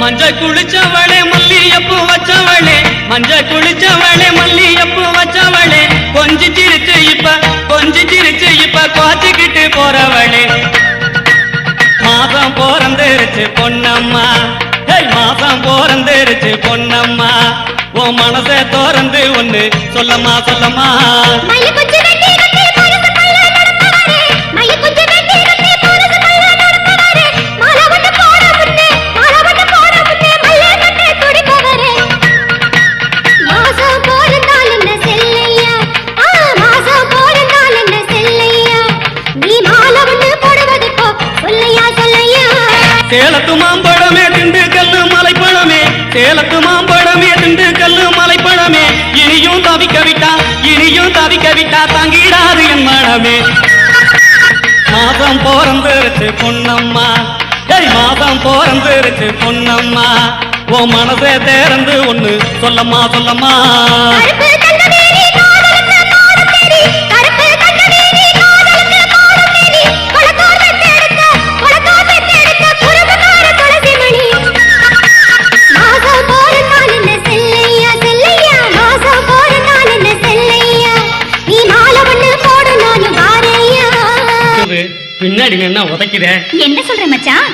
மஞ்ச குளிச்சவளே மல்லியப்பு வச்சவளே. மஞ்ச குளிச்சவளே மல்லியப்பு வச்சவளே. கொஞ்சி சிரிச்சு இப்ப கொஞ்சி சிரிச்சு இப்ப கோச்சிக்கிட்டு போறவளே. மாசம் போறந்துருச்சு பொன்னம்மா. மாசம் போறந்துருச்சு பொன்னம்மா. உன் மனசை தோறந்து ஒண்ணு சொல்லம்மா சொல்லம்மா. சேலத்து மாம்பழமே திண்டு கல்லு மலைப்பழமே. சேலத்து மாம்பழமே திண்டு கல்லு மலைப்பழமே. இனியும் தவிக்க விட்டா இனியும் தவிக்க விட்டா தங்கிடாது என் மனமே. மாதம் போறந்துருச்சு பொன்னம்மா. ஏய் மாதம் போறந்துருச்சு பொன்னம்மா. உன் மனசே தேர்ந்து ஒண்ணு சொல்லம்மா சொல்லம்மா. போடு பின்னாடி என்ன உதைக்கிற என்ன சொல்ற மச்சான்?